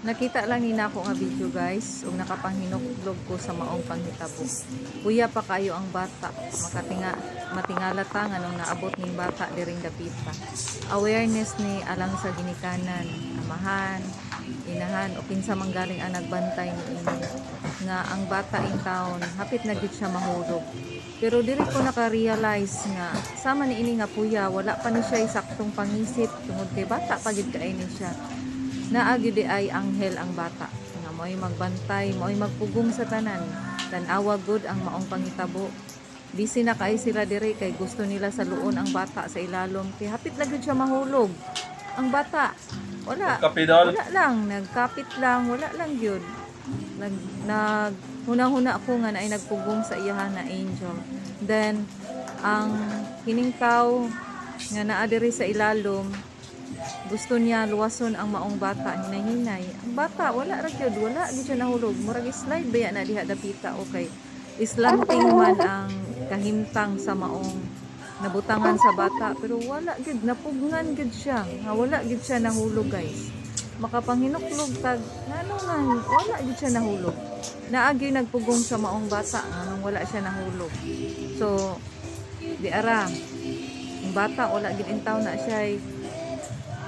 Nakita lang ni nako nga video guys ug nakapanghinuklog ko sa maong panghitabo. Kuya pa kayo ang bata. Makatinga matingala ta nga nung naabot ning bata diring dapita. Awareness ni alang sa ginikanan, amahan, inahan o kinsa man galing ang nagbantay ni ini nga ang bata in town hapit na gid siya mahulog. Pero diri ko naka-realize nga sama ni ini nga puya wala pa ni siya saktong pangisip tungod kay bata pa gid kay siya naagi di ay anghel ang bata. Nga mo'y magbantay mo'y magpugong sa tanan. Tanawa good ang maong pangitabo. Busy na kay sila dire kay gusto nila sa luon ang bata sa ilalom. Kay hapit na gud siya mahulog. Ang bata wala. Kapidol. wala lang nagkapit lang wala lang yun. Nag nag huna-huna ako nga na ay nagpugong sa iyahan na angel. Then ang hiningkaw nga naa diri sa ilalom gusto niya luwason ang maong bata hinay-hinay ang bata wala ra gyud wala gyud siya nahulog. Murag slide baya na diha dapita okay. Islanting man ang kahimtang sa maong nabutangan sa bata pero wala gyud napugngan gyud siya. Nga wala gyud siya nahulog guys. Makapanghinuklog tag ngano nga wala gyud siya nahulog. Naagi nagpugong sa maong bata nganong wala siya nahulog. So di ara. Ang bata wala gid intaw na siya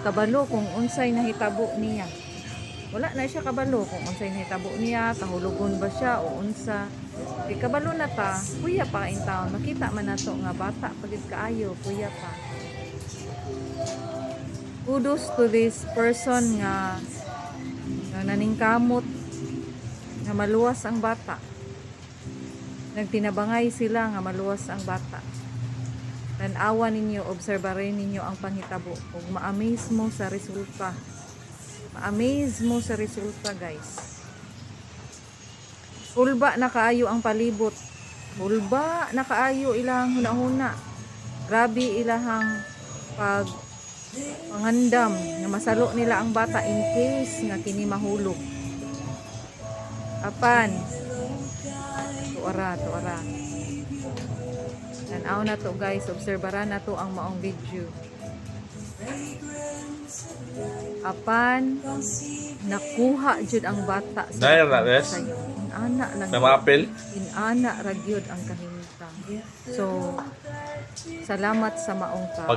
kabalo kung unsay nahitabo niya. Wala na siya kabalo kung unsay nahitabo niya kahulogon ba siya o unsa. Kay kabalo na ta kuya pa in town. Makita man nato nga bata pagid kaayo kuya pa. Kudos to this person nga nga naningkamot nga maluwas ang bata. Nagtinabangay sila nga maluwas ang bata tanawa ninyo obserbarin ninyo ang panghitabo ug ma-amaze mo sa resulta. Ma-amaze mo sa resulta guys. Ulba na kaayo ang palibot. Ulba na kaayo ilang hunahuna. Grabe ilahang pag pangandam na masalo nila ang bata in case nga kini mahulog. Apan. Tuara tuara tanaw na to guys obserbaran na to ang maong video apan nakuha jud ang bata Dahil na, Res? sayo. ana lang May mga apel? inana ra gyud ang kahimtang so salamat sa maong tao